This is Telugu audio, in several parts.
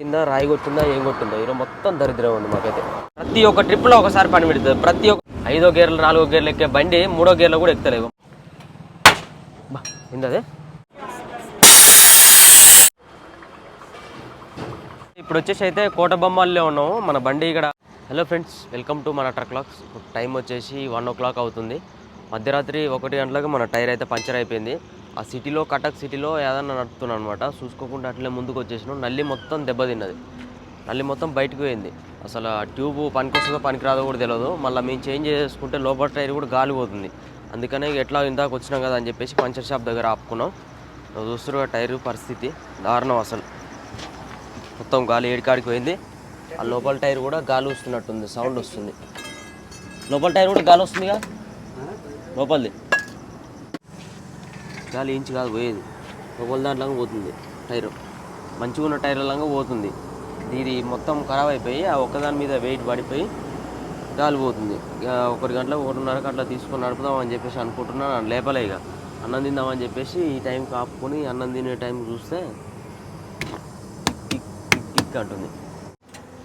కింద రాయి కొట్టిందా ఏం కొట్టిందో? ఈరోజు మొత్తం దరిద్రం ఉంది మాకైతే. ప్రతి ఒక్క ట్రిప్లో ఒకసారి పని పెడుతుంది. ప్రతి ఒక్క ఐదో గేర్లు నాలుగో గేర్లు ఎక్కే బండి మూడో గేర్లో కూడా ఎక్కుతలేవు ఏందదే? ఇప్పుడు వచ్చేసి అయితే కోట బొమ్మల్లో ఉన్నాము. మన బండి ఇక్కడ. హలో ఫ్రెండ్స్ వెల్కమ్ టు మన ట్రక్ లాక్స్ టైం వచ్చేసి వన్ ఓ క్లాక్ అవుతుంది. మధ్యరాత్రి ఒకటి గంటలకు మన టైర్ అయితే పంచర్ అయిపోయింది. ఆ సిటీలో కటక్ సిటీలో ఏదన్నా నడుపుతున్నాను అనమాట చూసుకోకుండా అట్లే ముందుకు వచ్చేసినాం నల్లి మొత్తం దెబ్బతిన్నది నల్లి మొత్తం బయటకు పోయింది. అసలు ఆ ట్యూబ్ పనికొస్తుందో పనికిరాదో కూడా తెలియదు మళ్ళీ మేము చేంజ్ చేసుకుంటే లోపల టైర్ కూడా గాలి పోతుంది. అందుకనే ఎట్లా ఇందాక వచ్చినాం కదా అని చెప్పేసి పంచర్ షాప్ దగ్గర ఆపుకున్నాం. చూస్తున్నారు ఆ టైర్ పరిస్థితి. దారుణం అసలు. మొత్తం గాలి ఏడికాడికి పోయింది. ఆ లోపల టైర్ కూడా గాలి వస్తున్నట్టుంది సౌండ్ వస్తుంది. లోపల టైర్ కూడా గాలి వస్తుందిగా? లోపలిది. గాలి ఇంచు కాదు పోయేది. లోపల దాంట్లో పోతుంది టైర్. మంచిగా ఉన్న టైర్లంగా పోతుంది. ఇది మొత్తం ఖరాబ్ అయిపోయి ఆ ఒక్కదాని మీద వెయిట్ పడిపోయి గాలి పోతుంది. ఇక గంటల ఒకటిన్నరకు అట్లా తీసుకొని నడుపుదాం అని చెప్పేసి అనుకుంటున్నాను. లేపలే ఇక. అన్నం తిందామని చెప్పేసి ఈ టైంకి కాపుకొని అన్నం తినే టైం చూస్తే టిక్ టిక్ టిక్ అంటుంది.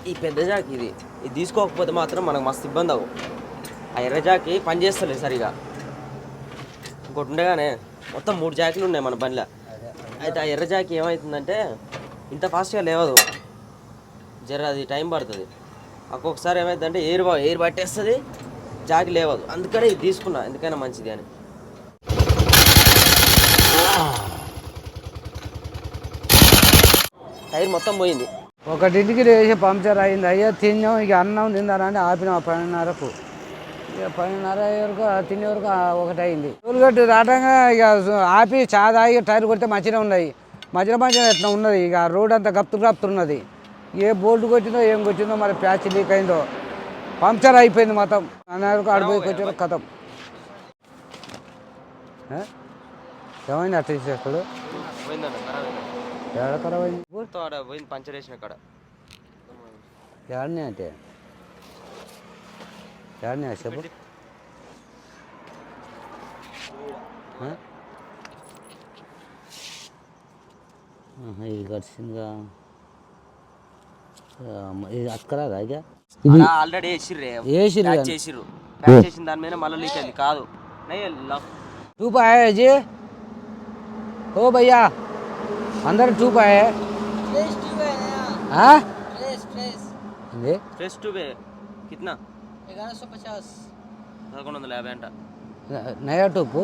ఈ పెద్ద జాక్ ఇది. ఇది తీసుకోకపోతే మాత్రం మనకు మస్తు ఇబ్బంది అవు ఆ ఎర్ర జాకి పని చేస్తలేదు సరిగా. ఇంకోటి ఉండగానే మొత్తం మూడు జాకీలు ఉన్నాయి మన బండిలో. అయితే ఆ ఎర్ర జాకీ ఏమవుతుందంటే ఇంత ఫాస్ట్గా లేవదు. జర అది టైం పడుతుంది. ఒక్కొక్కసారి ఏమవుతుందంటే ఎయిర్ ఎయిర్ పట్టేస్తుంది జాకి లేవదు. అందుకనే ఇది తీసుకున్నా ఎందుకైనా మంచిది అని. టైర్ మొత్తం పోయింది. ఒకటింటికి లేచి పంక్చర్ అయింది. అయ్యా తిన్నాం ఇక అన్నం తిందారని ఆపినాం పన్నెండున్నరకు. ఇక పన్నెండున్నర అయ్యే వరకు తినే వరకు ఒకటి అయింది టోల్గేట్ దాటంగా ఇక ఆపి చా తాగి టైర్ కొడితే మంచిగా ఉన్నాయి. మధ్యలో మధ్యలో ఎట్లా ఉన్నది? ఇక రోడ్ అంతా గప్తు గప్తు ఉన్నది ఏ బోల్ట్ కొట్టిందో ఏం కొట్టిందో మరి ప్యాచ్ లీక్ అయిందో. పంక్చర్ అయిపోయింది మొత్తం. అన్నరకు ఆడిపోయి కొట్టారు కథం? ఏమైంది ఖరాబ్ అయింది. ఏడ ఖరాబ్ అయింది? పంచర్ వేసిన కాడ. ఏడనే అంటే? యాడ్ని చెప్పు ఇది గడిచిందిగా ఇది అక్కరాదా ఇక ఇది ఆల్రెడీ వేసిర్రే వేసిర్రు చేసిర్రు చేసిన దాని మీద మళ్ళీ లీక్ అయింది కాదు టూ పాయే ఓ భయ్యా అందరు టూ పాయే ఫ్రెష్ టూ కిतना ग्यारह सौ पचास పదకొండు వందల యాభై అంట నయా టూపు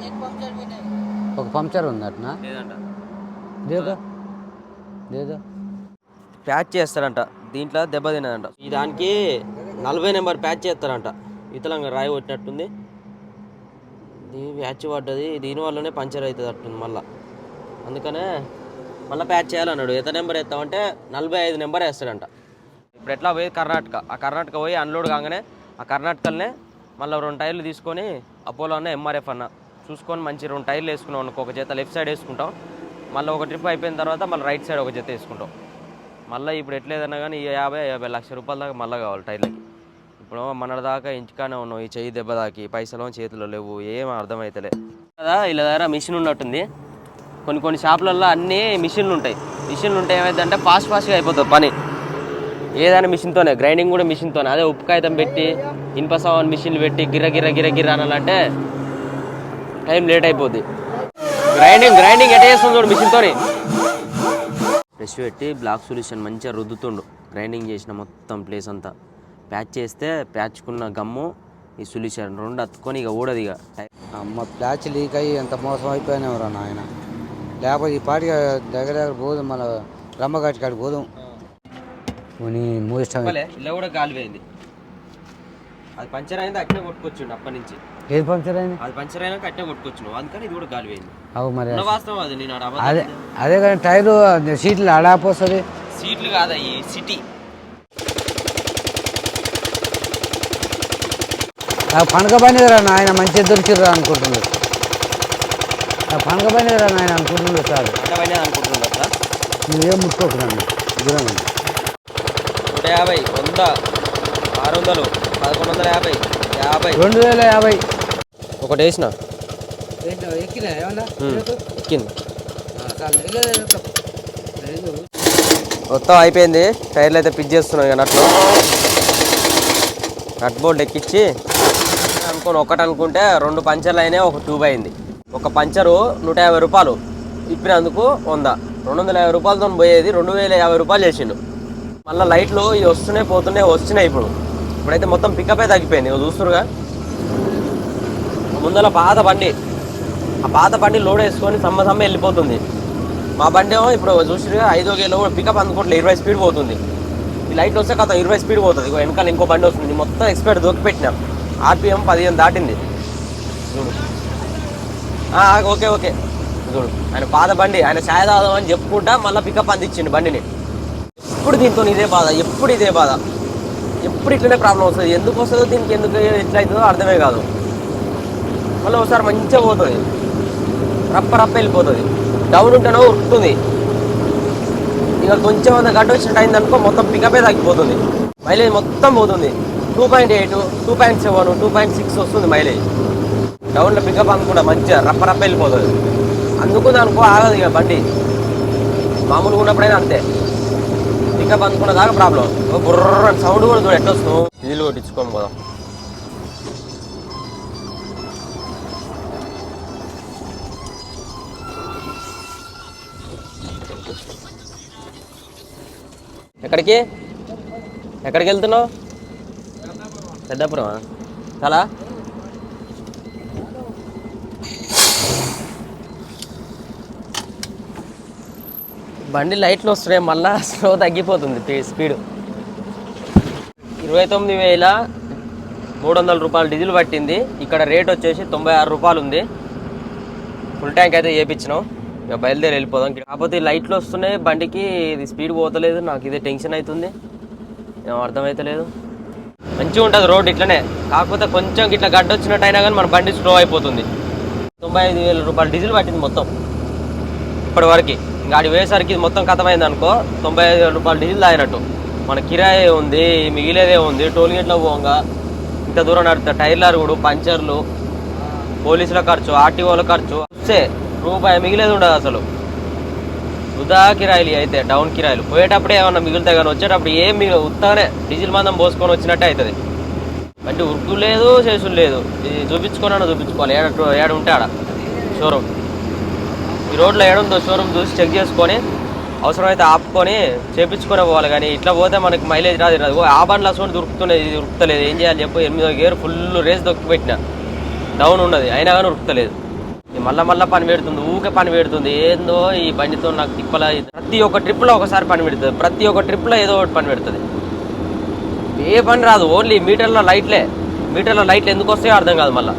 एक पंक्चर भी नहीं ఒక పంక్చర్ ఉంది అట్నా లేదంట దేదో దేదో ప్యాచ్ చేస్తారంట దీంట్లో దెబ్బ తినదంట ఈ దానికి నలభై నెంబర్ ప్యాచ్ చేస్తారంట ఇతలంగా రాయి కొట్టినట్టుంది ఇది ప్యాచ్ పడ్డది దీనివల్లనే పంచర్ అవుతుంది అట్టుంది మళ్ళా అందుకనే మళ్ళీ ప్యాచ్ చేయాలన్నాడు ఎంత నెంబర్ వేస్తామంటే నలభై ఐదు నెంబర్ వేస్తాడంట ఇప్పుడు ఎట్లా పోయి కర్ణాటక? ఆ కర్ణాటక పోయి అన్లోడ్ కాగానే ఆ కర్ణాటకలనే మళ్ళీ రెండు టైర్లు తీసుకొని అపోలో అన్న ఎంఆర్ఎఫ్ అన్న చూసుకొని మంచి రెండు టైర్లు వేసుకున్నాం అనుకో ఒక జత లెఫ్ట్ సైడ్ వేసుకుంటాం. మళ్ళీ ఒక ట్రిప్ అయిపోయిన తర్వాత మళ్ళీ రైట్ సైడ్ ఒక జత వేసుకుంటాం. మళ్ళీ ఇప్పుడు ఎట్లేదన్నా కానీ యాభై యాభై లక్ష రూపాయల దాకా మళ్ళీ కావాలి టైర్లకి. ఇప్పుడు మన దాకా ఇంటికానే ఉన్నాం ఈ చెయ్యి దెబ్బ దాకి పైసలు చేతిలో లేవు ఏం అర్థమవుతలే కదా ఇలా దగ్గర మిషన్ ఉన్నట్టుంది. కొన్ని కొన్ని షాపులలో అన్నీ మిషన్లు ఉంటాయి. మిషన్లు ఉంటే ఏమైందంటే ఫాస్ట్ ఫాస్ట్గా అయిపోతుంది పని. ఏదైనా మిషన్తోనే గ్రైండింగ్ కూడా మిషన్తోనే. అదే ఉప్పు కాగితం పెట్టి ఇనుప సామాన్ మిషన్లు పెట్టి గిర్ర గిర్ర గిర్ర గిర్ర అనాలంటే టైం లేట్ అయిపోద్ది. గ్రైండింగ్ గ్రైండింగ్ ఎట్ట చేస్తుంది చూడు మిషన్తోని? బ్రష్ పెట్టి బ్లాక్ సొల్యూషన్ మంచిగా రుద్దుతుండు. గ్రైండింగ్ చేసిన మొత్తం ప్లేస్ అంతా. ప్యాచ్ చేస్తే ప్యాచ్కున్న గమ్ము ఈ సొల్యూషన్ రెండు అత్తుకొని ఇక ఊడదు ఇక. అమ్మ ప్యాచ్ లీక్ అయ్యి ఎంత మోసం అయిపోయినావురా నాయన. లేకపోతే ఈ పాటికి దగ్గర దగ్గర పోదు మన రమ్మగాటి కాడికి పోదాం. పోనీ ఇలా కూడా అది పంచర్ అయింది అట్నే కొట్టుకొచ్చిండు అప్పటి నుంచి ఏది పంక్చర్ అయింది? అది పంచర్ అట్నే అందుకని ఇది కూడా గాలి పోయింది అవు మరి ఉన్న వాస్తవం అది నేను ఆడ అబద్ధం అదే అదే కానీ టైరు సీట్లు అడాపోస్తుంది సీట్లు కాదా ఈ సిటీ? ఆ పండగ పనిరా నాయన మంచిగా దొరికిర్రా అనుకుంటున్నారు ఆ పండగ పనిరా నాయన అనుకుంటున్నారు సార్ అంటే పైన అనుకుంటున్నాడు అట్లా? నువ్వేం ముట్టుకోకు నన్ను. దూరం. నూట యాభై వంద ఆరు వందలు పదకొండు వందల యాభై యాభై. రెండు వేల యాభై. ఒకటి వేసిన? ఎక్కింది. మొత్తం అయిపోయింది. టైర్లు అయితే పిచ్ చేస్తున్నాం ఇక నట్లు. నట్ బోల్ట్ ఎక్కించి అనుకోని ఒకటి అనుకుంటే రెండు పంచర్లు అయినాయి ఒక ట్యూబ్ అయింది. ఒక పంచరు నూట యాభై రూపాయలు. ఇప్పినందుకు వంద. రెండు వందల యాభై రూపాయలతో పోయేది రెండు వేల యాభై రూపాయలు చేసిండు. మళ్ళీ లైట్లు ఇవి వస్తున్నాయి పోతున్నాయి వస్తున్నాయి ఇప్పుడు. ఇప్పుడైతే మొత్తం పికపే తగ్గిపోయింది. ఇక చూస్తురుగా ముందర పాత బండి. ఆ పాత బండి లోడ్ వేసుకొని సమ్మ సమ్మ వెళ్ళిపోతుంది. మా బండి ఏమో ఇప్పుడు చూసిరుగా ఐదో గేలో పికప్ అందుకోవట్లేదు ఇరవై స్పీడ్ పోతుంది. ఈ లైట్ వస్తే కథ ఇరవై స్పీడ్ పోతుంది. వెనకాల ఇంకో బండి వస్తుంది. మొత్తం ఎక్స్పైర్ దొరికి పెట్టినాం. ఆర్పిఎం పదిహేను దాటింది. చూడు. Okay okay. చూడు. ఆయన పాత బండి ఆయన ఛాయ్ తాగుదామని చెప్పుకుంటా మళ్ళీ పికప్ అందించిండు బండిని. ఎప్పుడు దీంతో ఇదే బాధ ఎప్పుడు ఇదే బాధ. ఎప్పుడు ఇట్లనే ప్రాబ్లం వస్తుంది. ఎందుకు వస్తుందో దీనికి ఎందుకు ఎట్లా అవుతుందో అర్థమే కాదు. మళ్ళీ ఒకసారి మంచిగా పోతుంది. రప్ప రప్ప వెళ్ళిపోతుంది. డౌన్ ఉంటేనో ఉరుకుతుంది. ఇక కొంచెం అంత గడ్డ వచ్చినట్టు అయిందనుకో మొత్తం పికపే తగ్గిపోతుంది. మైలేజ్ మొత్తం పోతుంది. Two point eight two point seven two point six వస్తుంది మైలేజ్ డౌన్లో పికప్ అనుకుంటా మంచిగా రప్ప రప్ప వెళ్ళిపోతుంది. అందుకు అనుకో ఆగదు ఇక బండి. మామూలుగా ఉన్నప్పుడైనా అంతే. ఇంకా అనుకున్న దాకా ప్రాబ్లం. బుర్ర సౌండ్ కూడా చూడు ఎట్లా వస్తుంది ఇల్లు కొట్టించుకోము కదా ఎక్కడికి? ఎక్కడికి వెళ్తున్నావు? పెద్దాపురం చాలా బండి లైట్లు వస్తున్నాయి మళ్ళా స్లో తగ్గిపోతుంది స్పీడ్. ఇరవై తొమ్మిది వేల మూడు వందల రూపాయలు డీజిల్ పట్టింది. ఇక్కడ రేట్ వచ్చేసి తొంభై ఆరు రూపాయలు ఉంది. ఫుల్ ట్యాంక్ అయితే చేపించినాం. ఇక బయలుదేరి వెళ్ళిపోదాం. కాకపోతే లైట్లు వస్తున్నాయి బండికి ఇది స్పీడ్ పోతలేదు నాకు ఇదే టెన్షన్ అవుతుంది. ఏం అర్థమవుతలేదు మంచిగా ఉంటుంది రోడ్ ఇట్లనే. కాకపోతే కొంచెం ఇట్లా గడ్డ వచ్చినట్టు అయినా కానీ మన బండి స్లో అయిపోతుంది. తొంభై ఐదు వేల రూపాయలు డీజిల్ పట్టింది మొత్తం. ఇప్పటివరకు ఇంకా ఆడి వేసరికి ఇది మొత్తం కథమైంది అనుకో తొంభై ఐదు రూపాయలు డీజిల్ తాగినట్టు. మన కిరాయి ఉంది మిగిలేదే ఉంది టోల్ గేట్లో పోగా. ఇంత దూరం నడుపుతా టైర్లర్ కూడా పంచర్లు పోలీసుల ఖర్చు ఆర్టీఓల ఖర్చు. వస్తే రూపాయి మిగిలేదు ఉండదు అసలు. వృధా కిరాయిలు అయితే డౌన్ కిరాయిలు. పోయేటప్పుడే ఏమన్నా మిగులుతాయి కానీ వచ్చేటప్పుడు ఏం మిగిలి ఉత్తగానే డీజిల్ మందం పోసుకొని వచ్చినట్టే అవుతుంది. అంటే ఉరుకు లేదు చేసులు లేదు. ఇది చూపించుకోనన్నా చూపించుకోవాలి. ఏడ ఏడ ఉంటే ఆడ. షోరూమ్. ఈ రోడ్లో ఏడుందో షోరూమ్ చూసి చెక్ చేసుకొని అవసరమైతే ఆపుకొని చేపించుకొని పోవాలి. కానీ ఇట్లా పోతే మనకి మైలేజ్ రాదు రాదు. ఓ, ఆ బండ్లు అసలు దొరుకుతున్నది ఇది ఉరుకుతలేదు. ఏం చేయాలి చెప్పు? ఎనిమిదో గేర్ ఫుల్ రేస్ దొక్కి పెట్టిన. డౌన్ ఉన్నది అయినా కానీ ఉరుకుతలేదు. మళ్ళీ మళ్ళా మళ్ళా పని పెడుతుంది ఊకే పని పెడుతుంది. ఏందో ఈ బండితో నాకు తిప్పల ప్రతి ఒక్క ట్రిప్లో ఒకసారి పని పెడుతుంది. ప్రతి ఒక్క ట్రిప్లో ఏదో ఒకటి పని పెడుతుంది. ఏ పని రాదు ఓన్లీ మీటర్లో లైట్లే. మీటర్లో లైట్లు ఎందుకు వస్తాయో అర్థం కాదు మళ్ళీ.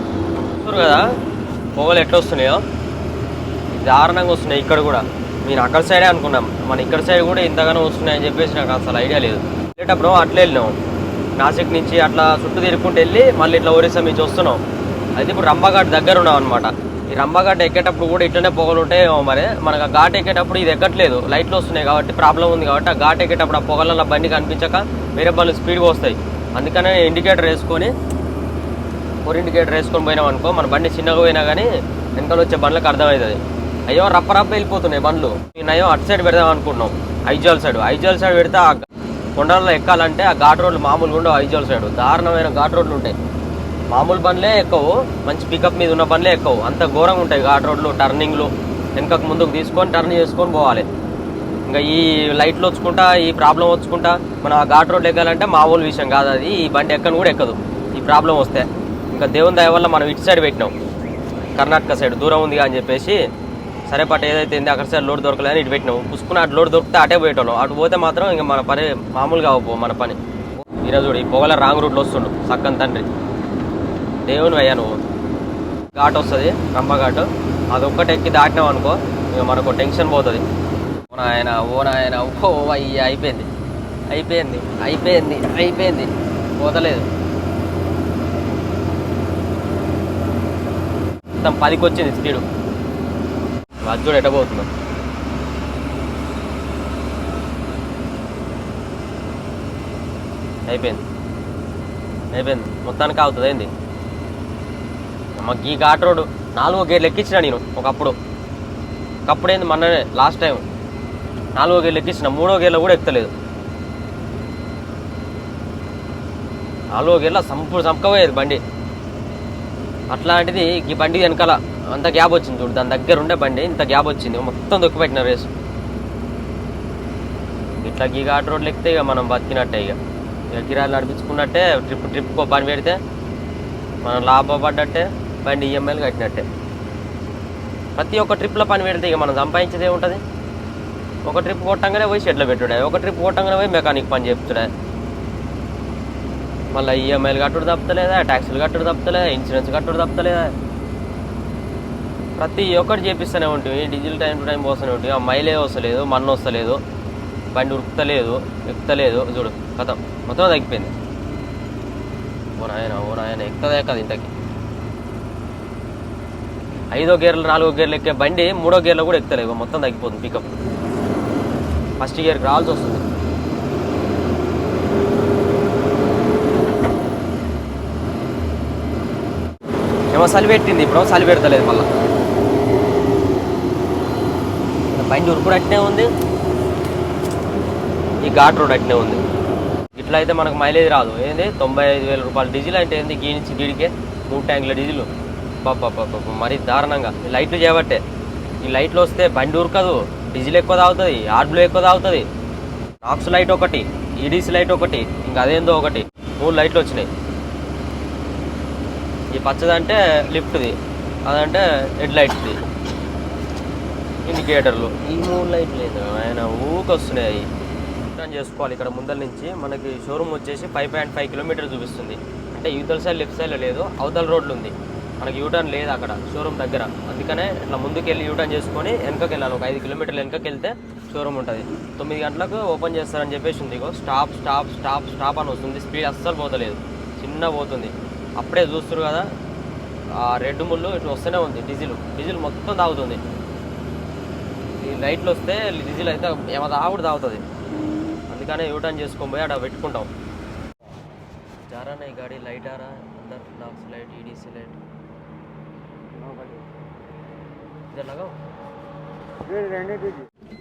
కదా పొగలు ఎట్లా వస్తున్నాయో. దారుణంగా వస్తున్నాయి ఇక్కడ కూడా. నేను అక్కడ సైడే అనుకున్నాం. మన ఇక్కడ సైడ్ కూడా ఇంతగానో వస్తున్నాయని చెప్పేసి నాకు అసలు ఐడియా లేదు. వెళ్ళేటప్పుడు అట్లా వెళ్ళినాం. నాసిక్ నుంచి అట్లా చుట్టూ తిరుక్కుంటూ వెళ్ళి మళ్ళీ ఇట్లా ఒరిస్సా నుంచి వస్తున్నాం. అయితే ఇప్పుడు రంభఘాట్ దగ్గర ఉన్నాం అనమాట ఈ రంభఘాట్ ఎక్కేటప్పుడు కూడా ఇట్లనే పొగలు ఉంటాయేమో మరి. మనకు ఆ ఘాట్ ఎక్కేటప్పుడు ఇది ఎక్కట్లేదు. లైట్లు వస్తున్నాయి కాబట్టి ప్రాబ్లం ఉంది కాబట్టి ఆ ఘాట్ ఎక్కేటప్పుడు ఆ పొగలలో బండి కనిపించక వేరే బండ్లు స్పీడ్గా వస్తాయి. అందుకనే ఇండికేటర్ వేసుకొని ఫోర్ ఇండికేటర్ వేసుకొని పోయినాం అనుకో మన బండి చిన్నగా పోయినా కానీ వెనకాల వచ్చే బండ్లకు అర్థమవుతుంది. అయ్యో రప్ప రప్ప వెళ్ళిపోతున్నాయి బండ్లు. నేను అయ్యో అటు సైడ్ పెడదాం అనుకుంటున్నాం. ఐజాల్ సైడ్ ఐజాల్ సైడ్ పెడితే ఆ కొండల్లో ఎక్కాలంటే ఆ ఘాట్ రోడ్లు మామూలుగా ఉండవు ఐజాల్ సైడ్. దారుణమైన ఘాట్ రోడ్లు ఉంటాయి. మామూలు బండ్లే ఎక్కవు మంచి పికప్ మీద ఉన్న బండ్లే ఎక్కవు. అంత ఘోరంగా ఉంటాయి ఘాట్ రోడ్లు టర్నింగ్లు. వెనకకు ముందుకు తీసుకొని టర్న్ చేసుకొని పోవాలి. ఇంకా ఈ లైట్లు వచ్చుకుంటా ఈ ప్రాబ్లం వచ్చుకుంటా మనం ఆ ఘాట్ రోడ్లు ఎక్కాలంటే మామూలు విషయం కాదు అది. ఈ బండి ఎక్కను కూడా ఎక్కదు. ఈ ప్రాబ్లం వస్తే. ఇంకా దేవుని దయ వల్ల మనం ఇటు సైడ్ పెట్టినాం. కర్ణాటక సైడ్ దూరం ఉంది అని చెప్పేసి సరే పట్టు ఏదైతే ఉంది అక్కడ సరే లోడ్ దొరకలేదని ఇటు పెట్టినాం పుసుకుని అటు లోడ్ దొరికితే అటే పోయేటోళ్ళం. అటు పోతే మాత్రం ఇంకా మన పని మామూలుగా అవ్వబో మన పని. ఈరోజు ఈ పొగల రాంగ్ రూట్లో వస్తుండు సక్కన్ తండ్రి. దేవుని అయ్యా నువ్వు. ఘాట్ వస్తుంది రంభ ఘాటు అది ఒక్కటి ఎక్కి దాటినాం అనుకో ఇక మనకు టెన్షన్ పోతుంది. ఓ నాయన ఓ నాయన ఓ అయ్యి అయిపోయింది. అయిపోయింది అయిపోయింది అయిపోయింది. పోతలేదు. మొత్తం పదికి వచ్చింది స్పీడు. అది చూడు ఎట్ట అయిపోయింది. అయిపోయింది. మొత్తానికి అవుతుంది ఏంది? మాకు ఈ ఘాట్ రోడ్ నాలుగో గేర్లు ఎక్కించిన నేను ఒకప్పుడు. ఒకప్పుడు ఏంది? మొన్ననే లాస్ట్ టైం నాలుగో గేర్లు ఎక్కించిన మూడో గేర్లో కూడా ఎక్కలేదు నాలుగో గేర్లో సంపు సంపకపోయేది బండి. అట్లాంటిది ఈ బండి వెనకాల అంత గ్యాప్ వచ్చింది చూడు దాని దగ్గర ఉండే బండి ఇంత గ్యాప్ వచ్చింది. మొత్తం దొక్కిపెట్టిన రేసు. ఇట్లా ఈ ఘాట్ రోడ్లు ఎక్కితే ఇక మనం బతికినట్టే ఇక. ఇక కిరాలు నడిపించుకున్నట్టే ట్రిప్ ట్రిప్కో పని పెడితే మనం లాభపడ్డట్టే బండి ఈఎంఐలు కట్టినట్టే. ప్రతి ఒక్క ట్రిప్లో పని పెడితే ఇక మనం సంపాదించేది ఏముంటుంది? ఒక ట్రిప్ కొట్టంగానే పోయి షెడ్లో పెట్టుడే ఒక ట్రిప్ కొట్టంగానే పోయి మెకానిక్ పని చెప్తుడే మళ్ళీ ఈఎంఐలు కట్టుడు తప్పలేదా ట్యాక్సీలు కట్టుడు తప్పలేదా ఇన్సూరెన్స్ కట్టుడు తప్పలేదా ప్రతి ఒక్కటి చేపిస్తూనే ఉంటుంది డీజిల్ టైం టు టైం పోస్తూనే ఉంటుంది ఆ మైలే వస్తలేదు మన్ను వస్తలేదు బండి ఉరుకుతలేదు ఎక్కుతలేదు. చూడు కథం మొత్తం తగ్గిపోయింది. ఓ నాయన ఓ నాయన ఎక్కుతదే కదా ఇంతకి. ఐదో గేర్లు నాలుగో గేర్లు ఎక్కే బండి మూడో గేర్లో కూడా ఎక్కుతలేదు. మొత్తం తగ్గిపోతుంది పికప్ ఫస్ట్ గేర్కి రావాల్సి వస్తుంది. ఏమో చలి పెట్టింది ఇప్పుడు చలి పెడతలేదు మళ్ళీ. బండి ఉరుకుడు అట్నే ఉంది. ఈ ఘాట్ రోడ్ అట్నే ఉంది. ఇట్లా అయితే మనకు మైలేజ్ రాదు. ఏంది? తొంభై ఐదు వేల రూపాయలు డీజిల్ అంటే ఏంది? గీ నుంచి గీడికే మూడు ట్యాంకుల డీజిల్. పాప మరి దారుణంగా. ఈ లైట్లు చేయబట్టే ఈ లైట్లు వస్తే బండి ఉరకదు డీజిల్ ఎక్కువ తాగుతుంది ఆర్బ్లో ఎక్కువ తాగుతుంది. రాక్స్ లైట్ ఒకటి ఈడీసీ లైట్ ఒకటి ఇంకా అదేందో ఒకటి. మూడు లైట్లు వచ్చినాయి. ఈ పచ్చదంటే లిఫ్ట్ది అదంటే హెడ్ లైట్ది. ఇండికేటర్లు. ఈ మూడు లైట్లు లేదు ఆయన ఊకి వస్తున్నాయి. రిటర్న్ చేసుకోవాలి. ఇక్కడ ముందర నుంచి మనకి షోరూమ్ వచ్చేసి ఫైవ్ పాయింట్ ఫైవ్ కిలోమీటర్ చూపిస్తుంది. అంటే యూతల సైడ్ లెఫ్ట్ సైడ్లో లేదు. అవతల రోడ్లు ఉంది. మనకి యూటర్న్ లేదు అక్కడ షోరూమ్ దగ్గర. అందుకనే ఇట్లా ముందుకు వెళ్ళి యూటర్న్ చేసుకొని వెనకకి వెళ్ళాలి. ఒక ఐదు కిలోమీటర్లు వెనకకి వెళ్తే షోరూమ్ ఉంటుంది. తొమ్మిది గంటలకు ఓపెన్ చేస్తారని చెప్పేసి ఉంది. ఇగో స్టాప్ స్టాప్ స్టాప్ స్టాప్ అని వస్తుంది. స్పీడ్ అస్సలు పోతలేదు. చిన్న పోతుంది. అప్పుడే చూస్తారు కదా ఆ రెడ్ ముళ్ళు ఇటు వస్తూనే ఉంది. డీజిల్ డీజిల్ మొత్తం తాగుతుంది. ఈ లైట్లు వస్తే డీజిల్ అయితే ఏమో తాగుడు తాగుతుంది. అందుకనే యూటర్న్ చేసుకొని పోయి అక్కడ పెట్టుకుంటాం. జారానా ఈ గాడి లైట్ ఆరా అందర్ లాక్స్ లైట్ ఈడీసీ లైట్.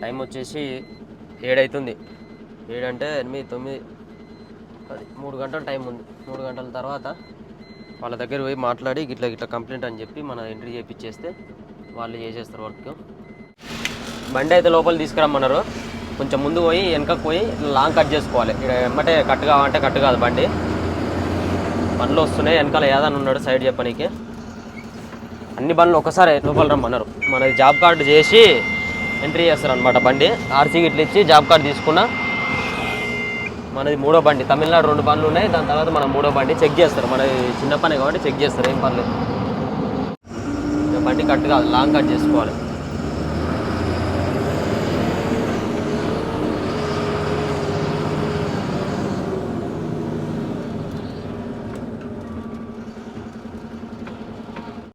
టైం వచ్చేసి ఏడైతుంది. ఏడంటే ఎనిమిది తొమ్మిది పది మూడు గంటల టైం ఉంది. మూడు గంటల తర్వాత వాళ్ళ దగ్గర పోయి మాట్లాడి గిట్లా గిట్లా కంప్లైంట్ అని చెప్పి మన ఎంట్రీ చేయించేస్తే వాళ్ళు చేసేస్తారు వర్క్. బండి అయితే లోపల తీసుకురమ్మన్నారు. కొంచెం ముందు పోయి వెనకకు పోయి లాంగ్ కట్ చేసుకోవాలి. ఇక్కడ ఎమ్మటే కట్ కావాలంటే కట్ కాదు బండి. బండ్లు వస్తున్నాయి వెనకాల ఏదైనా ఉన్నాడు సైడ్ చెప్పనీకి. అన్ని బండ్లు ఒకసారి లోపల రమ్మన్నారు. మనది జాబ్ కార్డు చేసి ఎంట్రీ చేస్తారనమాట బండి. ఆర్సీ ఇట్లా ఇచ్చి జాబ్ కార్డు తీసుకున్నా. మనది మూడో బండి. తమిళనాడు రెండు బండ్లు ఉన్నాయి. దాని తర్వాత మనం మూడో బండి చెక్ చేస్తారు. మనది చిన్న పని కాబట్టి చెక్ చేస్తారు. ఏం పర్లేదు. బండి కట్ కాదు. లాంగ్ కట్ చేసుకోవాలి.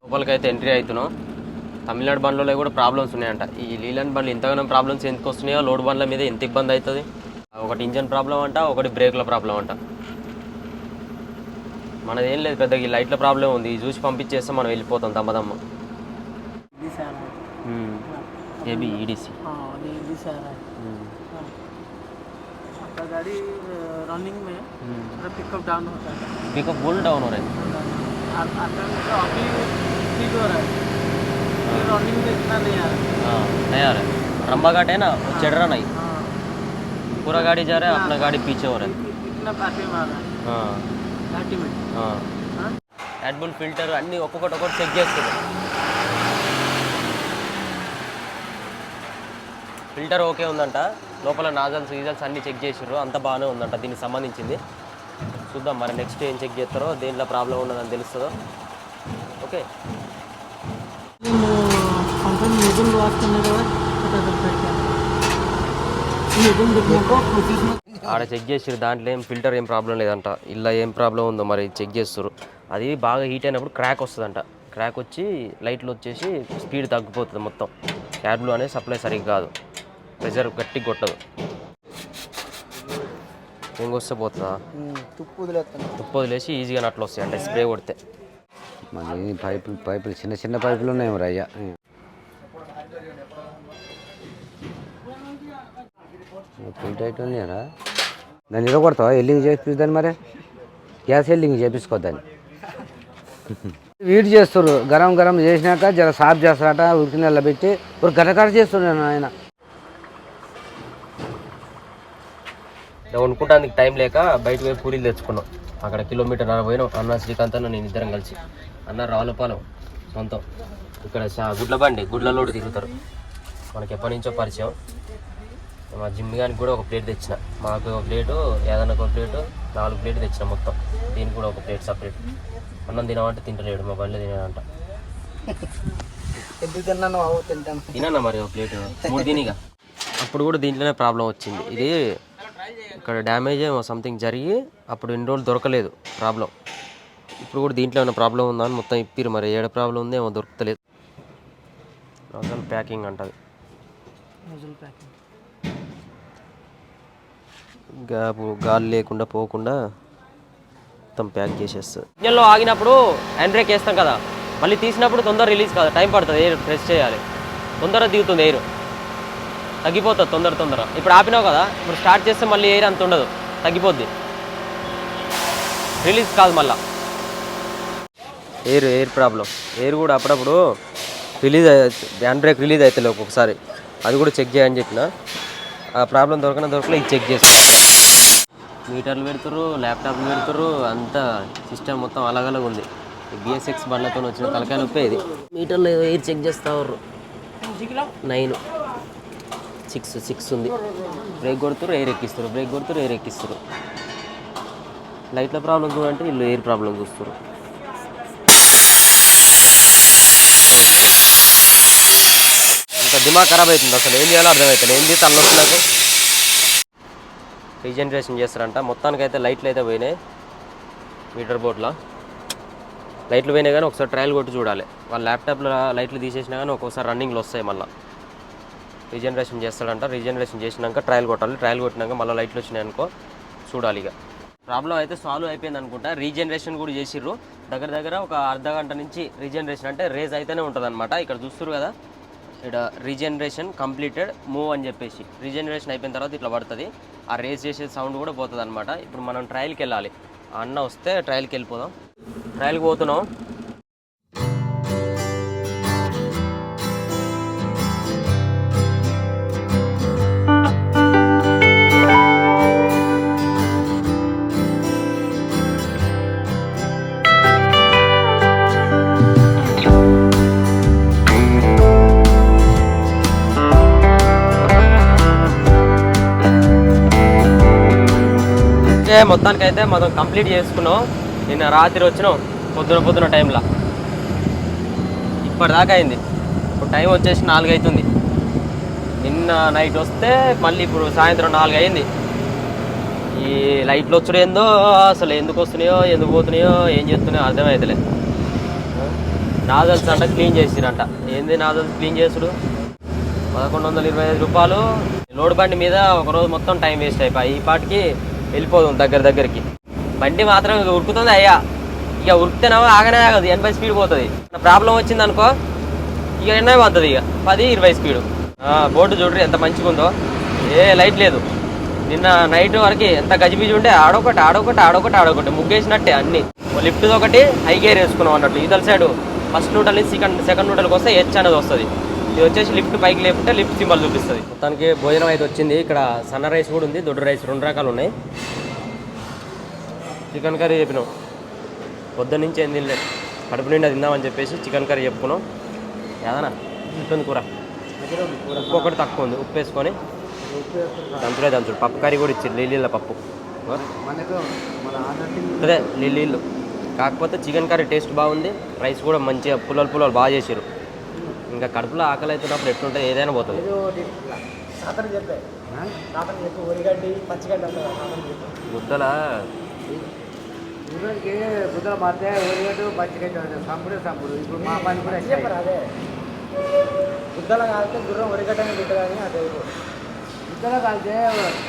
లోపలికైతే ఎంట్రీ అవుతున్నాం తమిళనాడు బండ్లలో కూడా ప్రాబ్లమ్స్ ఉన్నాయంట ఈ లీలాండ్ బండ్లు ఇంతగానో ప్రాబ్లమ్స్ ఎందుకు వస్తున్నాయో లోడ్ బండ్ల మీద ఎంత ఇబ్బంది అవుతుంది ఒకటి ఇంజన్ ప్రాబ్లం అంట ఒకటి బ్రేక్ల ప్రాబ్లం అంట మనది ఏం లేదు పెద్దగా ఈ లైట్ల ప్రాబ్లం ఉంది ఇది చూసి పంపించేస్తే మనం వెళ్ళిపోతాం దమ్మదమ్మ दिस आ रहा है ఏబి ఈడీసీ हाँ ये दिस आ रहा है आपका गाड़ी रनिंग में थोड़ा पिकअप डाउन होता है पिकअप फुल डाउन हो रहा आप आता है तो अभी ठीक हो रहा है रनिंग में इतना नहीं आ रहा है हाँ नहीं आ रहा है रंबा घाट है ना वो चढ़ रहा नहीं हाँ पूरा गाड़ी जा रहा है अपना गाड़ी पीछे हो रहा है इ- इतना घाटे में आ रहा है हाँ घाटी में हाँ हाँ యాడ్బుల్ ఫిల్టర్ అన్ని ఒక్కొక్కటి ఒక్కొక్కటి చెక్ చేస్తుంది ఫిల్టర్ ఓకే ఉందంట లోపల నాజల్స్ గీజల్స్ అన్ని చెక్ చేసిర్రు అంత బాగానే ఉందంట దీనికి సంబంధించింది చూద్దాం మరి నెక్స్ట్ ఏం చెక్ చేస్తారో దేంట్లో ప్రాబ్లం ఉన్నదని తెలుస్తుందో ఓకే మేము నిధులు ఆడ చెక్ చేసిరు దాంట్లో ఏం ఫిల్టర్ ఏం ప్రాబ్లం లేదంట. ఇలా ఏం ప్రాబ్లం ఉందో మరి చెక్ చేస్తారు అది బాగా హీట్ అయినప్పుడు క్రాక్ వస్తుందంట. క్రాక్ వచ్చి లైట్లు వచ్చేసి స్పీడ్ తగ్గిపోతుంది మొత్తం. క్యాబ్లు అనేది సప్లై సరిగ్గా కాదు. ప్రెజర్ గట్టి కొట్టదు. ఇంకొస్తే పోతుందా? తుప్పు వదిలేసి ఈజీగా నట్లు వస్తాయి అంటే స్ప్రే కొడితే. మరి పైపులు పైపులు చిన్న చిన్న పైపులు ఉన్నాయి మరి అయ్యా. ప్రింట్ ఉన్నాయరా? దాన్ని ఇరగొడతావా? ఎల్లింగ్ చేపిద్దాన్ని మరి? గ్యాస్ ఎల్లింగ్ చేపించుకోద్దాన్ని వీడి చేస్తారు గరం గరం చేసినాక జర సాఫ్ చేస్తారట ఉరికి నెల పెట్టి. ఒక గటగట చేస్తున్నాను ఆయన వండుకుంటానికి టైం లేక బయట పోయి పూరీలు తెచ్చుకున్నాం. అక్కడ కిలోమీటర్ నర పోయినాం. అన్న శ్రీకాంత్ అన్న నేను ఇద్దరం కలిసి. అన్న రావులపాలెం సొంతం. ఇక్కడ గుడ్ల బండి గుడ్ల లోడు తిరుగుతారు. మనకి ఎప్పటి నుంచో పరిచయం. మా జిమ్ గానికి కూడా ఒక ప్లేట్ తెచ్చిన. మాకు ఒక ప్లేటు ఏదన్నా ఒక ప్లేటు నాలుగు ప్లేట్ తెచ్చిన మొత్తం. దీనికి కూడా ఒక ప్లేట్ సపరేట్. అన్నం తినమంటే తింటలేడు మా బండిలో తినాలంట ఎందుకు తిన్నాను అవు తింటాను తినన్నా మరి ఒక ప్లేట్. మూడు తినిగా. అప్పుడు కూడా దీంట్లోనే ప్రాబ్లం వచ్చింది. ఇది ఇక్కడ డ్యామేజ్ సంథింగ్ జరిగి అప్పుడు ఎన్ని రోజులు దొరకలేదు ప్రాబ్లం. ఇప్పుడు కూడా దీంట్లో ఏమైనా ప్రాబ్లం ఉందా అని మొత్తం ఇప్పిరు మరి. ఏడ ప్రాబ్లం ఉంది ఏమో దొరుకుతలేదు. ప్యాకింగ్ అంటది. Nozzle packing. గాపు గాలి లేకుండా పోకుండా మొత్తం ప్యాక్ చేసేస్తుంది. ఇంజన్లో ఆగినప్పుడు హ్యాండ్ బ్రేక్ వేస్తాం కదా. మళ్ళీ తీసినప్పుడు తొందర రిలీజ్ కాదు. టైం పడుతుంది. ఎయిర్ ప్రెస్ చేయాలి. తొందర దిగుతుంది ఎయిర్. తగ్గిపోతుంది తొందర తొందర. ఇప్పుడు ఆపినావు కదా. ఇప్పుడు స్టార్ట్ చేస్తే మళ్ళీ ఎయిర్ అంత ఉండదు. తగ్గిపోద్ది. రిలీజ్ కాదు మళ్ళా. Air air problem. ఎయిర్ కూడా అప్పుడప్పుడు రిలీజ్ హ్యాండ్ బ్రేక్ రిలీజ్ అవుతుంది ఒక్కొక్కసారి అది కూడా చెక్ చేయని చెప్పిన. ఆ ప్రాబ్లం దొరకన దొరకలే ఇది చెక్ చేసి మీటర్లు పెడతారు ల్యాప్టాప్లు పెడతారు అంతా సిస్టమ్ మొత్తం అలగలగా ఉంది. బిఎస్ఎక్స్ బండ్లతో వచ్చిన తలకాయ నొప్పి ఇది. మీటర్లు ఎయిర్ చెక్ చేస్తారు నైన్. సిక్స్ సిక్స్ ఉంది. బ్రేక్ కొడుతారు ఎయిర్ ఎక్కిస్తారు బ్రేక్ కొడుతారు ఎయిర్ ఎక్కిస్తారు లైట్ల ప్రాబ్లం చూడంటే వీళ్ళు ఎయిర్ ప్రాబ్లం చూస్తారు ఇంకా దిమాగ్ ఖరాబ్ అవుతుంది అసలు. ఏం చేయాలో అర్థమవుతుంది ఏంది తలనొప్పి నాకు రీజనరేషన్ చేస్తారంట. మొత్తానికి అయితే లైట్లు అయితే పోయినాయి. మీటర్ బోర్డ్లో. లైట్లు పోయినాయి కానీ ఒకసారి ట్రయల్ కొట్టి చూడాలి. వాళ్ళ ల్యాప్టాప్లో లైట్లు తీసేసినా కానీ ఒక్కోసారి రన్నింగ్లు వస్తాయి మళ్ళీ. రీజనరేషన్ చేస్తాడంట. రీజనరేషన్ చేసినాక ట్రయల్ కొట్టాలి. ట్రయల్ కొట్టినాక మళ్ళీ లైట్లు వచ్చినాయి అనుకో చూడాలి ఇక. ప్రాబ్లం అయితే సాల్వ్ అయిపోయింది అనుకుంటా. రీజనరేషన్ కూడా చేసిర్రు. దగ్గర దగ్గర ఒక అర్ధ గంట నుంచి రీజనరేషన్ అంటే రేజ్ అయితేనే ఉంటుంది ఇక్కడ చూస్తారు కదా. ఇక్కడ రీజనరేషన్ కంప్లీటెడ్ మూవ్ అని చెప్పేసి. రీజనరేషన్ అయిపోయిన తర్వాత ఇట్లా పడుతుంది. ఆ రేస్ చేసే సౌండ్ కూడా పోతుంది అనమాట ఇప్పుడు మనం ట్రయల్కి వెళ్ళాలి. ఆ అన్న వస్తే ట్రయల్కి వెళ్ళిపోదాం. ట్రయల్కి పోతున్నాం. ఓకే మొత్తానికి అయితే మనం కంప్లీట్ చేసుకున్నాం. నిన్న రాత్రి వచ్చినాం పొద్దున పొద్దున టైంలో ఇప్పటిదాకా అయింది. ఇప్పుడు టైం వచ్చేసి నాలుగు అవుతుంది నిన్న నైట్ వస్తే మళ్ళీ ఇప్పుడు సాయంత్రం నాలుగు అయింది ఈ లైట్లు వచ్చుడేందో అసలు ఎందుకు వస్తున్నాయో ఎందుకు పోతున్నాయో ఏం చేస్తున్నాయో అర్థమవుతలే నాజల్స్ అంట క్లీన్ చేసిరంట. ఏంది నాజల్స్ క్లీన్ చేసుడు? పదకొండు వందల ఇరవై ఐదు రూపాయలు. లోడ్ బండి మీద ఒక రోజు మొత్తం టైం వేస్ట్ అయిపోయి ఈ పాటికి వెళ్ళిపోదాం దగ్గర దగ్గరికి. బండి మాత్రం ఇక ఉరుకుతుంది అయ్యా. ఇక ఉరికితేనేమో ఆగనే ఆగదు ఎనభై స్పీడ్ పోతుంది. ప్రాబ్లం వచ్చింది అనుకో ఇక ఎన్నో పోతుంది ఇక. పది ఇరవై స్పీడు. బోర్డు చూడరు ఎంత మంచిగా ఉందో ఏ లైట్ లేదు. నిన్న నైట్ వరకు ఎంత గజిబిజి ఉంటే ఆడొకటి ఆడొకటి ఆడొకటి ఆడొకటి. ముగ్గేసినట్టే అన్ని. లిఫ్ట్ ఒకటి హై గేర్ వేసుకున్నాం అన్నట్టు. ఇదల side first neutral second second నూటల్కి వస్తే హెచ్ అనేది వస్తుంది. ఇది వచ్చేసి లిఫ్ట్ పైకి లేకుంటే లిఫ్ట్ సింబల్ చూపిస్తుంది. మొత్తానికి భోజనం అయితే వచ్చింది. ఇక్కడ సన్న రైస్ కూడా ఉంది దొడ్డు రైస్ రెండు రకాలు ఉన్నాయి. చికెన్ కర్రీ చెప్పినాం. పొద్దున్న నుంచి ఏం తినలేదు. కడుపు నిండా తిందామని చెప్పేసి చికెన్ కర్రీ చెప్పుకున్నాం. ఏదన్నా? ఉంటుంది కూర. ఉప్పు ఒకటి తక్కువ ఉంది ఉప్పు వేసుకొని. దంచుడే దంచుడు. పప్పు కర్రీ కూడా ఇచ్చారు లీలీల పప్పు. అదే లీలీలు కాకపోతే చికెన్ కర్రీ టేస్ట్ బాగుంది. రైస్ కూడా మంచిగా పుల్లలు పుల్లలు బాగా చేసారు ఇంకా కడుపులో ఆకలి అవుతున్నప్పుడు ఎట్లుంటే ఏదైనా పోతుంది. సాతన చెప్పే. సాతన చెప్పు ఒరిగడ్డి పచ్చిగడ్డి ముద్దల సంపుడు సంపుడు. ఇప్పుడు మా పని కూడా అదే గుద్దల కాలితే గుర్రం ఒరిగడ్డ కానీ అదే బుద్ధలో కలితే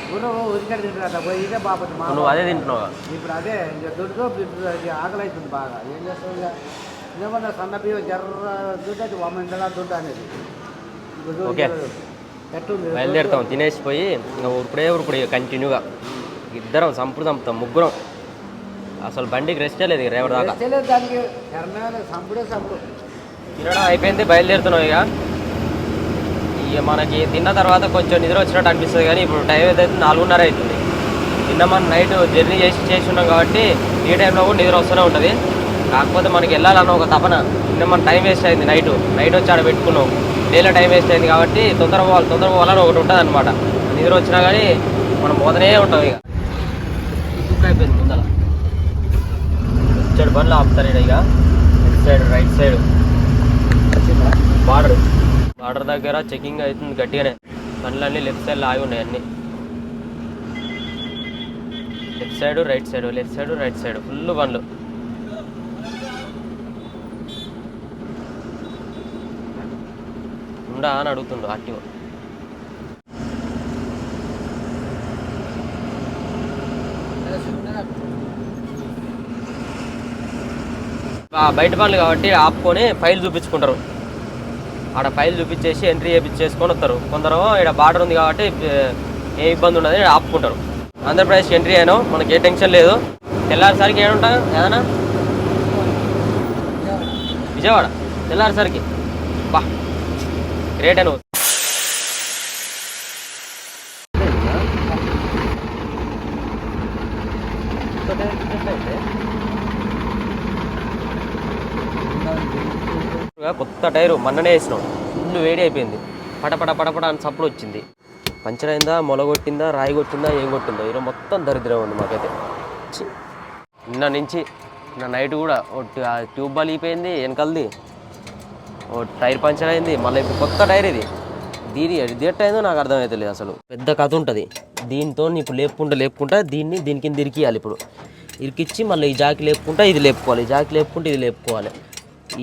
గుర్రం ఊరిగట్టు తింటారట పోయి ఇదే బాపతి మా నువ్వు అదే తింటున్నావు? ఇప్పుడు అదే ఇంకా దుడ్డు ఆకలి అవుతుంది బాగా. ఏం చేస్తాం ఇక? ఏమన్నా సన్న బియ్యం జర్ర దుడ్డు అది దుడ్డు అనేది. ఇప్పుడు ఓకే. బయలుదేరుతాం తినేసిపోయి ఇంకా ఉరుకుడే ఉరుకుడు ఇక కంటిన్యూగా. ఇద్దరం సంపుడు చంపుతాం ముగ్గురం. అసలు బండికి రెస్టే లేదు ఇక రేపటి దాకా. తెలియదు దానికి. కర్ణాలు సంపుడే సంపుడు తినడం అయిపోయింది బయలుదేరుతున్నాం ఇక. ఇక మనకి తిన్న తర్వాత కొంచెం నిద్ర వచ్చినట్టు అనిపిస్తుంది కానీ ఇప్పుడు టైం అయితే నాలుగున్నర అవుతుంది. నిన్న మనం నైట్ జర్నీ చేసి చేసి ఉన్నాం కాబట్టి ఈ టైంలో కూడా నిద్ర వస్తూనే ఉంటుంది. కాకపోతే మనకి వెళ్ళాలన్న ఒక తపన. నిన్న మన టైం వేస్ట్ అయింది నైట్ నైట్ వచ్చి ఆడ పెట్టుకున్నాం. డేలో టైం వేస్ట్ అయింది కాబట్టి తొందర పోవాలి తొందర పోవాలని ఒకటి ఉంటుంది అనమాట నిద్ర వచ్చినా కానీ మనం మోదనే ఉంటాం ఇక. దుఃఖ అయిపోయింది ముందర ఇచ్చాడు బండ్లు ఆపుతారు ఈడ ఇక. Left side right side. Border. Border దగ్గర చెకింగ్ అవుతుంది గట్టిగానే. బండ్లన్నీ లెఫ్ట్ సైడ్ ఆగి ఉన్నాయి అన్నీ. Left side right side left side right side full బండ్లు. ఉందా అని అడుగుతుండు ఆర్టీఓ. బయట పనులు కాబట్టి ఆపుకొని ఫైల్ చూపించుకుంటారు. ఆడ ఫైల్ చూపించేసి ఎంట్రీ చేయించేసుకొని వస్తారు. కొందరు ఇక్కడ బార్డర్ ఉంది కాబట్టి ఏ- ఇబ్బంది ఉండదు ఆపుకుంటారు. ఆంధ్రప్రదేశ్ ఎంట్రీ అయినా మనకి ఏ టెన్షన్ లేదు. తెల్లారిసరికి ఏడుంటా ఏదైనా విజయవాడ. తెల్లారిసరికి. గ్రేట్ అని కొత్త టైరు మొన్ననే వేసినాం. ఫుల్ వేడి అయిపోయింది. పటపట పటపట అని చప్పుడు వచ్చింది. పంచర్ అయిందా మొలగొట్టిందా రాయి కొట్టిందా ఏం కొట్టిందో. ఈరోజు మొత్తం దరిద్రం ఉంది మాకైతే. నిన్న నుంచి నిన్న నైట్ కూడా ట్యూబ్ బలిగిపోయింది వెనకలది. ఓ టైర్ పంచర్ అయింది. మళ్ళీ ఇప్పుడు కొత్త టైర్ ఇది. దీని ఇది అయిందో నాకు అర్థమవుతలేదు అసలు. పెద్ద కథ ఉంటుంది. దీంతో ఇప్పుడు లేపుకుంటా లేపుకుంటా దీన్ని దీని కింద ఇరికియాలి ఇప్పుడు. ఇరికిచ్చి మళ్ళీ ఈ జాకి లేపుకుంటా ఇది లేపుకోవాలి. ఈ జాకి లేపుకుంటే ఇది లేపుకోవాలి.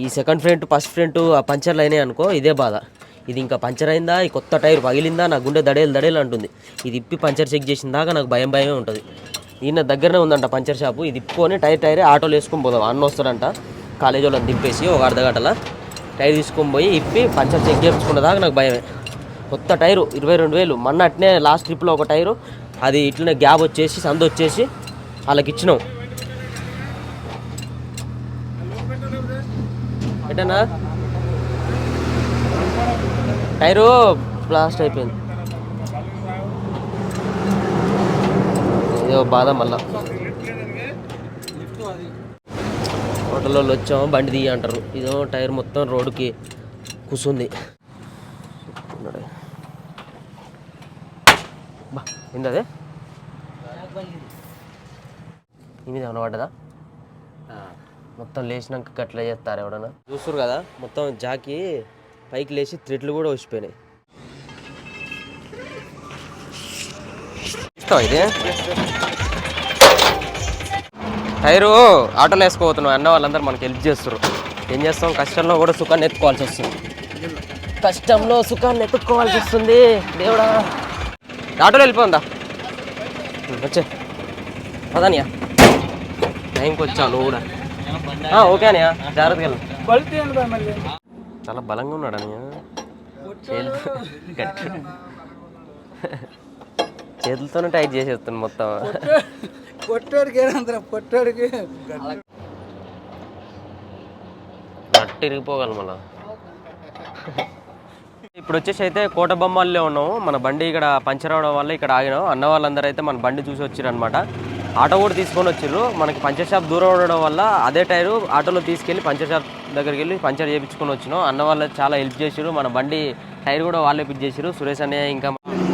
ఈ సెకండ్ ఫ్రంట్ ఫస్ట్ ఫ్రంట్ ఆ పంచర్లు అయినాయి అనుకో ఇదే బాధ. ఇది ఇంకా పంచర్ అయిందా? ఈ కొత్త టైర్ పగిలిందా? నా గుండె దడేలు దడేలు అంటుంది. ఇది ఇప్పి పంచర్ చెక్ చేసిన దాకా నాకు భయం భయమే ఉంటుంది. ఈయన దగ్గరనే ఉందంట పంచర్ షాపు. ఇది ఇప్పుకొని టైర్ టైరే ఆటోలో వేసుకొని పోదాం. అన్న వస్తాడంట. కాలేజీ వాళ్ళని దింపేసి ఒక అర్ధగంటల టైర్ తీసుకొని పోయి ఇప్పి పంచర్ చెక్ చేయించుకున్న దాకా నాకు భయమే. కొత్త టైరు ఇరవై రెండు వేలు. మొన్న అట్నే లాస్ట్ ట్రిప్లో ఒక టైరు అది ఇట్లనే గ్యాప్ వచ్చేసి సందు వచ్చేసి వాళ్ళకి ఇచ్చినాం. ఎటనా టైరు బ్లాస్ట్ అయిపోయింది. ఏదో బాధ మళ్ళీ. హోటల్లో వచ్చాము బండి తీయ అంటారు. ఇదో టైర్ మొత్తం రోడ్డుకి కూసుంది. ఏంది ఈ మీద ఏమైనా పడ్డదా? మొత్తం లేచినాక గట్ల చేస్తారు ఎవడన్నా. చూస్తారు కదా మొత్తం జాకి పైకి లేచి త్రెట్లు కూడా వచ్చిపోయినాయి ఇది? టైరు ఆటోలో వేసుకోబోతున్నాం. అన్న వాళ్ళందరూ మనకి హెల్ప్ చేస్తారు ఏం చేస్తాం? కష్టంలో కూడా సుఖాన్ని ఎత్తుకోవాల్సి వస్తుంది. కష్టంలో సుఖాన్ని ఎత్తుక్కోవాల్సి వస్తుంది. దేవుడా. ఆటోలో వెళ్ళిపోందా వచ్చే. పదానియా. టైంకి వచ్చావు నువ్వు కూడా ఆ, ఓకే అనియా. జాగ్రత్తగా చాలా బలంగా ఉన్నాడు అనియా. చేతులతోనే టైట్ చేసేస్తుంది మొత్తం. పొట్టోడికి ఏనంతరం పొట్టోడికి నట్టు ఇరిగిపోగలం మళ్ళా. ఇప్పుడు వచ్చేసి అయితే కోట బొమ్మల్లో ఉన్నాము. మన బండి ఇక్కడ పంచర్ అవడం వల్ల ఇక్కడ ఆగినాం. అన్న వాళ్ళందరూ అయితే మన బండి చూసి వచ్చారు అనమాట ఆటో కూడా తీసుకొని వచ్చిర్రు. మనకి పంచర్ షాప్ దూరం ఉండడం వల్ల అదే టైరు ఆటోలో తీసుకెళ్ళి పంచర్ షాప్ దగ్గరికి వెళ్ళి పంచర్ చేయించుకొని వచ్చినాం. అన్న వాళ్ళు చాలా హెల్ప్ చేసిరు మన బండి టైర్ కూడా వాళ్ళే పిక్ చేసిరు సురేష్ అన్నయ్య ఇంకా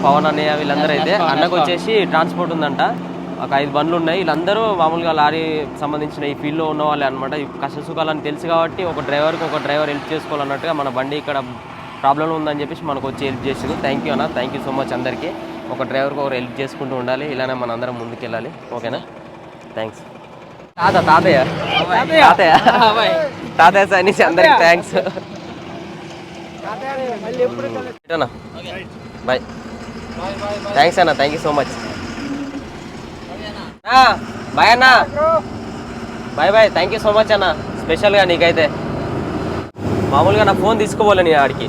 పవన్ అన్నయ్య వీళ్ళందరూ అయితే అన్నకు వచ్చేసి ట్రాన్స్పోర్ట్ ఉందంట. ఒక ఐదు బండ్లు ఉన్నాయి. వీళ్ళందరూ మామూలుగా లారీ సంబంధించిన ఈ ఫీల్డ్లో ఉన్న వాళ్ళే అనమాట కష్ట సుఖాలని తెలుసు కాబట్టి ఒక డ్రైవర్కి ఒక డ్రైవర్ హెల్ప్ చేసుకోవాలన్నట్టుగా మన బండి ఇక్కడ ప్రాబ్లం ఉందని చెప్పేసి మనకు వచ్చి హెల్ప్ చేసారు థ్యాంక్ యూ అన్న. థ్యాంక్ యూ సో మచ్ అందరికీ. ఒక డ్రైవర్కి ఒకరు హెల్ప్ చేసుకుంటూ ఉండాలి. ఇలానే మన అందరం ముందుకు వెళ్ళాలి ఓకేనా? థ్యాంక్స్ తాత తాతయ్య? తాతయ్య. తాతయ్య? సార్ నుంచి అందరికి థ్యాంక్స్ బాయ్ థ్యాంక్స్ అన్న. Thank you so much bye అన్న. Bye bye thank you so much అన్న. స్పెషల్గా నీకైతే. మామూలుగా నా ఫోన్ తీసుకోవాలి నేను ఆడికి.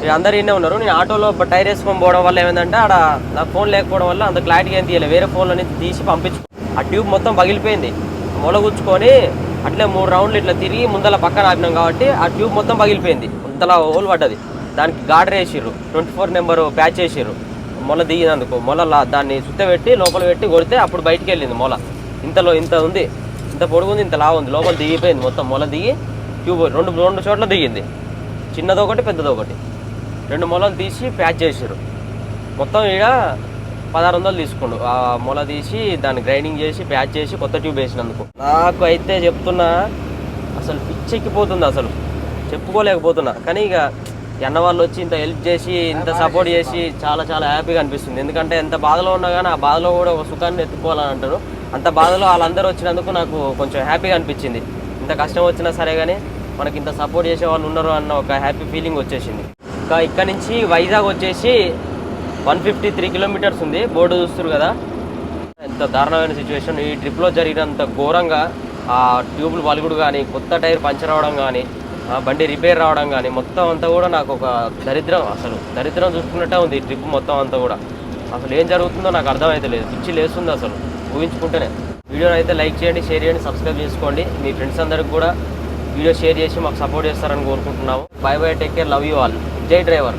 నేను అందరు ఇన్నే ఉన్నారు నేను ఆటోలో టైర్ వేసుకొని పోవడం వల్ల ఏమైందంటే ఆడ నా ఫోన్ లేకపోవడం వల్ల అంత క్లారిటీగా ఏం తీయలేదు వేరే ఫోన్లో నుంచి తీసి పంపించు ఆ ట్యూబ్ మొత్తం పగిలిపోయింది. మొలగుచ్చుకొని అట్లే మూడు రౌండ్లు ఇట్లా తిరిగి ముందల పక్కన ఆపినాం కాబట్టి ఆ ట్యూబ్ మొత్తం పగిలిపోయింది. అంతలా హోల్ పడ్డది. దానికి గార్డర్ వేసిర్రు. ట్వంటీ ఫోర్ నెంబర్ ప్యాచ్ వేసిర్రు. మొల దిగినందుకు మొల లా- దాన్ని సుత్తబెట్టి లోపల పెట్టి కొడితే అప్పుడు బయటికి వెళ్ళింది మొల. ఇంతలో ఇంత ఉంది ఇంత పొడుగు ఉంది ఇంత లావు ఉంది లోపల దిగిపోయింది మొత్తం మొల దిగి ట్యూబ్ రెండు రెండు చోట్ల దిగింది. చిన్నదొకటి పెద్దదొకటి రెండు మొలలు తీసి ప్యాచ్ చేసారు మొత్తం ఈడ పదహారు వందలు తీసుకుండు ఆ మొల తీసి దాన్ని గ్రైండింగ్ చేసి ప్యాచ్ చేసి కొత్త ట్యూబ్ వేసినందుకు. నాకు అయితే చెప్తున్నా అసలు పిచ్చెక్కిపోతుంది అసలు. చెప్పుకోలేకపోతున్నా. కానీ ఇక అన్న వాళ్ళు వచ్చి ఇంత హెల్ప్ చేసి ఇంత సపోర్ట్ చేసి చాలా చాలా హ్యాపీగా అనిపిస్తుంది. ఎందుకంటే ఎంత బాధలో ఉన్నా కానీ ఆ బాధలో కూడా ఒక సుఖాన్ని ఎత్తుకోవాలని అంటారు. అంత బాధలో వాళ్ళందరూ వచ్చినందుకు నాకు కొంచెం హ్యాపీగా అనిపించింది. ఇంత కష్టం వచ్చినా సరే కానీ మనకి ఇంత సపోర్ట్ చేసే వాళ్ళు ఉన్నారు అన్న ఒక హ్యాపీ ఫీలింగ్ వచ్చేసింది. ఇంకా ఇక్కడ నుంచి వైజాగ్ వచ్చేసి వన్ ఫిఫ్టీ త్రీ కిలోమీటర్స్ ఉంది. బోర్డు చూస్తారు కదా. ఎంత దారుణమైన సిచ్యువేషన్ ఈ ట్రిప్లో జరిగినంత ఘోరంగా ఆ ట్యూబ్లు బలుగుడు కానీ కొత్త టైర్ పంచర్ అవడం కానీ ఆ బండి రిపేర్ రావడం కానీ మొత్తం అంతా కూడా నాకు ఒక దరిద్రం అసలు. దరిద్రం చూసుకున్నట్టే ఉంది ఈ ట్రిప్ మొత్తం అంతా కూడా. అసలు ఏం జరుగుతుందో నాకు అర్థమైతే లేదు. పిచ్చి లేస్తుంది అసలు. ఊహించుకుంటేనే. వీడియోని అయితే లైక్ చేయండి షేర్ చేయండి సబ్స్క్రైబ్ చేసుకోండి. మీ ఫ్రెండ్స్ అందరికి కూడా వీడియో షేర్ చేసి మాకు సపోర్ట్ చేస్తారని కోరుకుంటున్నాము. Bye bye take care love you all. జై డ్రైవర్.